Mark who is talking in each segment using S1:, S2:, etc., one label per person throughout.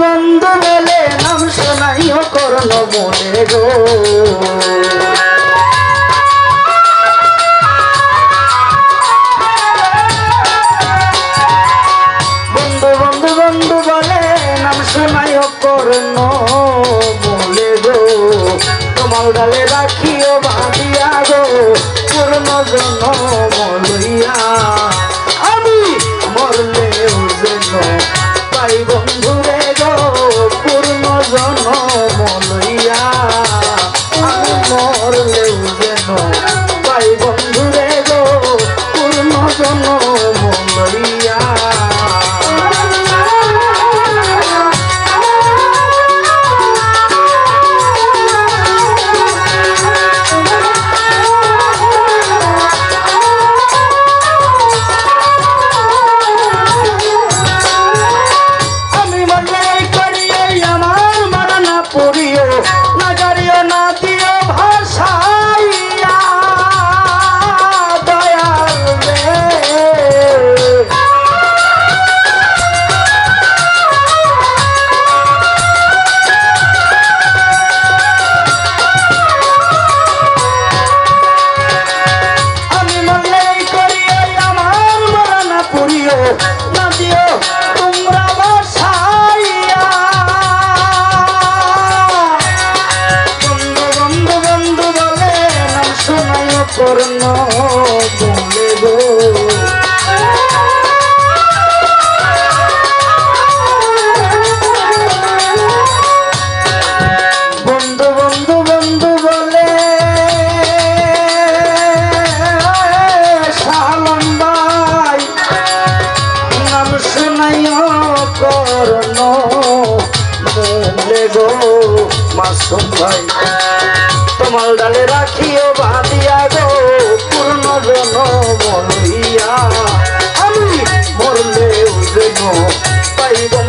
S1: বন্ধু বলে নাম শোনাইও করল মনে গো। বন্ধু বন্ধু বন্ধু বলে নাম শোনাইও করল বলে গো। তোমার ডালে রাখিও ভাই তোমার ডালে রাখিও বাঁধিয়া গো পূর্ণ জন মরিয়া আমি মরলেও যেন পাইবেন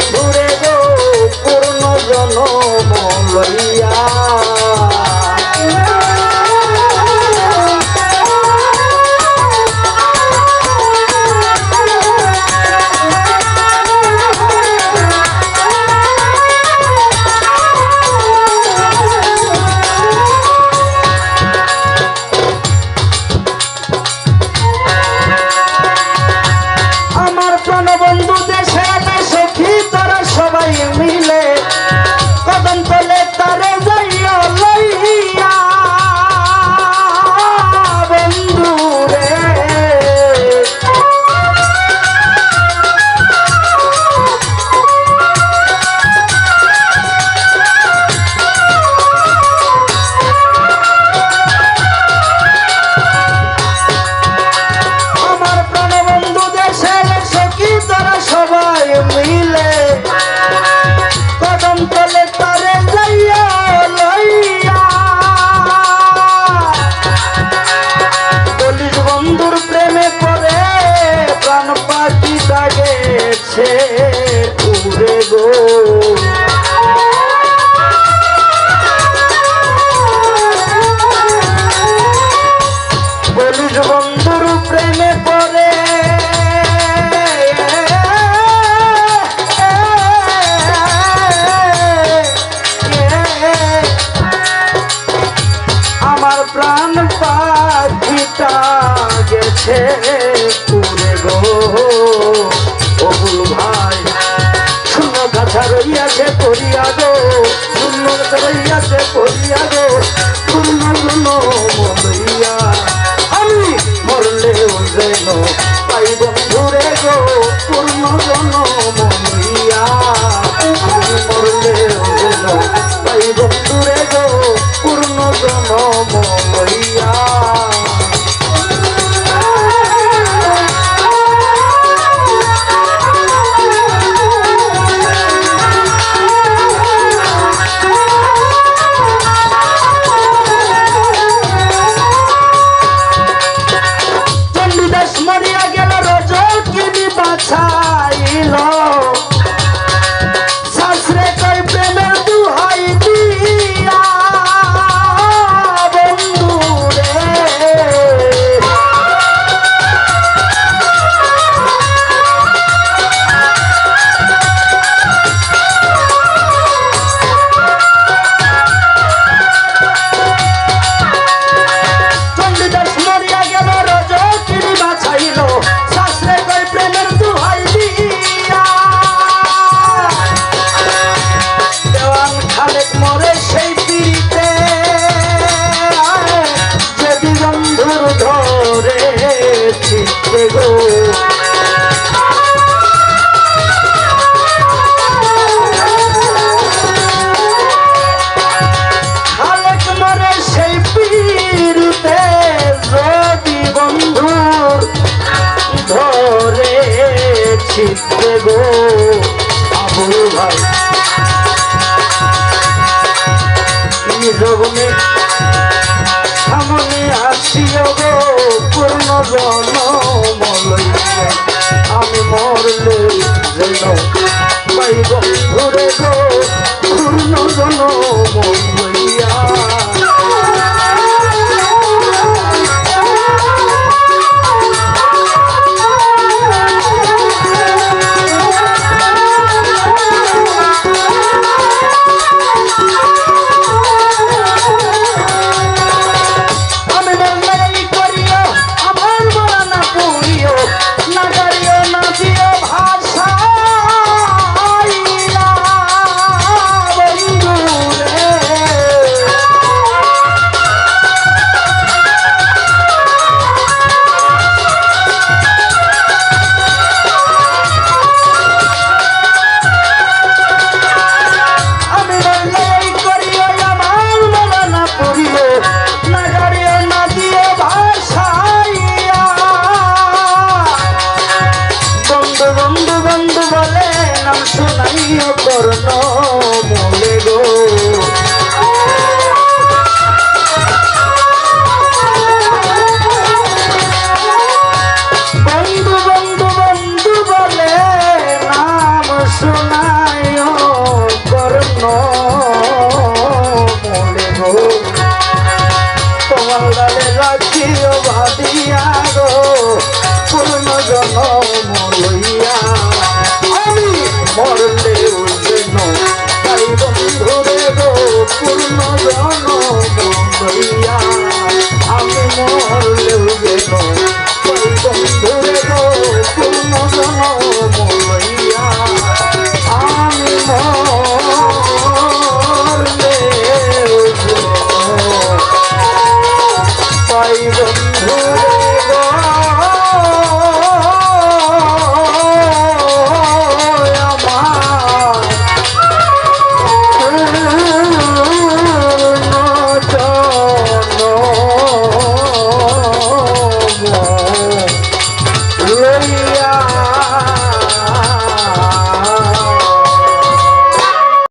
S1: টা গেছে পুরে গো অবুল ভাই, শূন্য কাছা রইয়াছে করিয়া গো। শূন্য কাছা রইয়াছে করিয়া গো। শূন্য শূন্য মরিয়া। আমি মরলেও যেন পাই বন্ধুরে গো। পূর্ণ জন্য মিথ্যে গো আবুল ভাই জগনে সামনে আসিও আমি মরলে যেন পাইব ঘুরে গো।